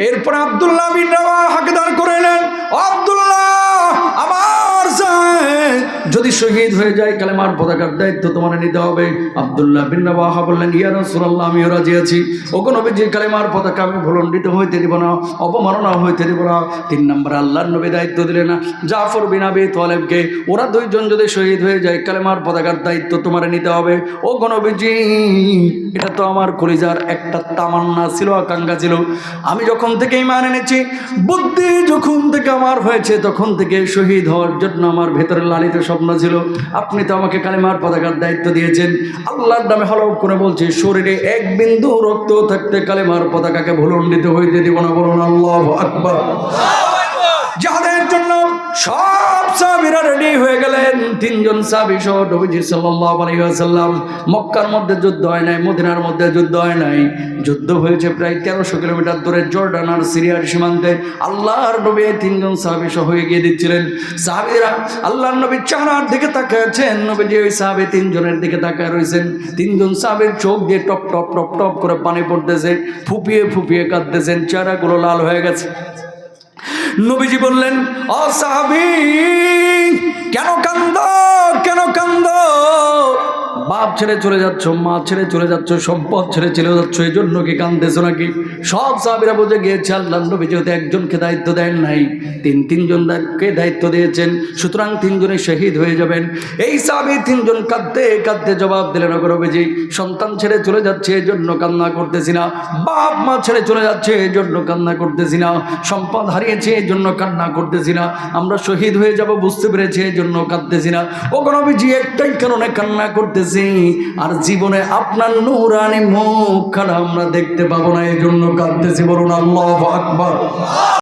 এরপর আবদুল্লাহ বিন হাকদার করে যদি শহীদ হয়ে যায়, কালেমার পতাকার দায়িত্ব তোমার নিতে হবে। আব্দুল্লাহ বিন রাওয়াহা বললেন, ইয়া রাসূলুল্লাহ, আমিও রাজি আছি। ওগো নবীজি কালেমার পতাকা আমি ভুলণ্ডিত হইতে দিব না অপমাননা হইতে দিব না। তিন নম্বর আল্লাহর নবী দায়িত্ব দিলেন না জাফর বিন আবি তালেবকে, ওরা দুইজন যদি শহীদ হয়ে যায়, কালেমার পতাকার দায়িত্ব তোমার নিতে হবে। ও গণবীজি এটা তো আমার কলিজার একটা তামান্না ছিল, আকাঙ্ক্ষা ছিল। আমি যখন থেকে ইমান এনেছি, বুদ্ধি যখন থেকে আমার হয়েছে, তখন থেকে শহীদ হওয়ার জন্য আমার ভেতরে লালিত স্বপ্ন ছিল আপনি তো আমাকে কালিমার পতাকার দায়িত্ব দিয়েছেন। আল্লাহর নামে হলক করে বলছি শরীরে এক বিন্দু রক্ত থাকতে কালিমার পতাকাকে ভুলণ্ডিত হইতে দিব না বলুন আল্লাহ আকবর। যাদের জন্য সব সাবিরা রেডি হয়ে গেলেন। তিনজন সাবি সহ নবীজি সাল্লাল্লাহু মক্কার মধ্যে যুদ্ধ হয় নাই, মদিনার মধ্যে যুদ্ধ হয় নাই। যুদ্ধ হয়েছে প্রায় তেরোশো কিলোমিটার দূরে জর্ডান আর সিরিয়ার সীমান্তে। আল্লাহর নবী তিনজন সাহাবি সহ এগিয়ে দিচ্ছিলেন। সাহাবিরা আল্লাহর নবী চারার দিকে তাকাচ্ছেন। নবীজি ওই সাহাবি তিনজনের দিকে তাকায় রয়েছেন তিনজন সাহাবির চোখ দিয়ে টপ টপ টপ টপ করে পানি পড়তেছে। ফুপিয়ে ফুপিয়ে কাঁদতেছেন। চেহারাগুলো লাল হয়ে গেছে। নবীজি বললেন ও সাহাবি কেন কান্দ কেন ছেড়ে চলে যাচ্ছ, মা ছেড়ে চলে যাচ্ছ, সম্পদ ছেড়ে চলে যাচ্ছ, এই জন্য কি কান্দেছো নাকি? সব সাহাবিরা বুঝে গিয়েছে, আল্লাহ নবী যেহেতু একজনকে দায়িত্ব দেন নাই, তিন তিনজনকে দায়িত্ব দিয়েছেন, সুতরাং তিনজনে শহীদ হয়ে যাবেন। এই সাহাবি তিনজন কাঁদতে কাঁদতে জবাব দিলেন নবীজি, সন্তান ছেড়ে চলে যাচ্ছে, এই জন্য কান্না করতেছি না। বাপ মা ছেড়ে চলে যাচ্ছে, এই জন্য কান্না করতেছি না। সম্পদ হারিয়েছে, এই জন্য কান্না করতেছি না। আমরা শহীদ হয়ে যাব, বুঝতে পেরেছি, এই জন্য কাঁদতেছি না। ও নবীজি, একটাই কারণে কান্না করতেছি। আর জীবনে আপনার নুরানি খানা আমরা দেখতে পাবো না এই জন্য কাঁদতেছি, বলুন আল্লাহ আকবার।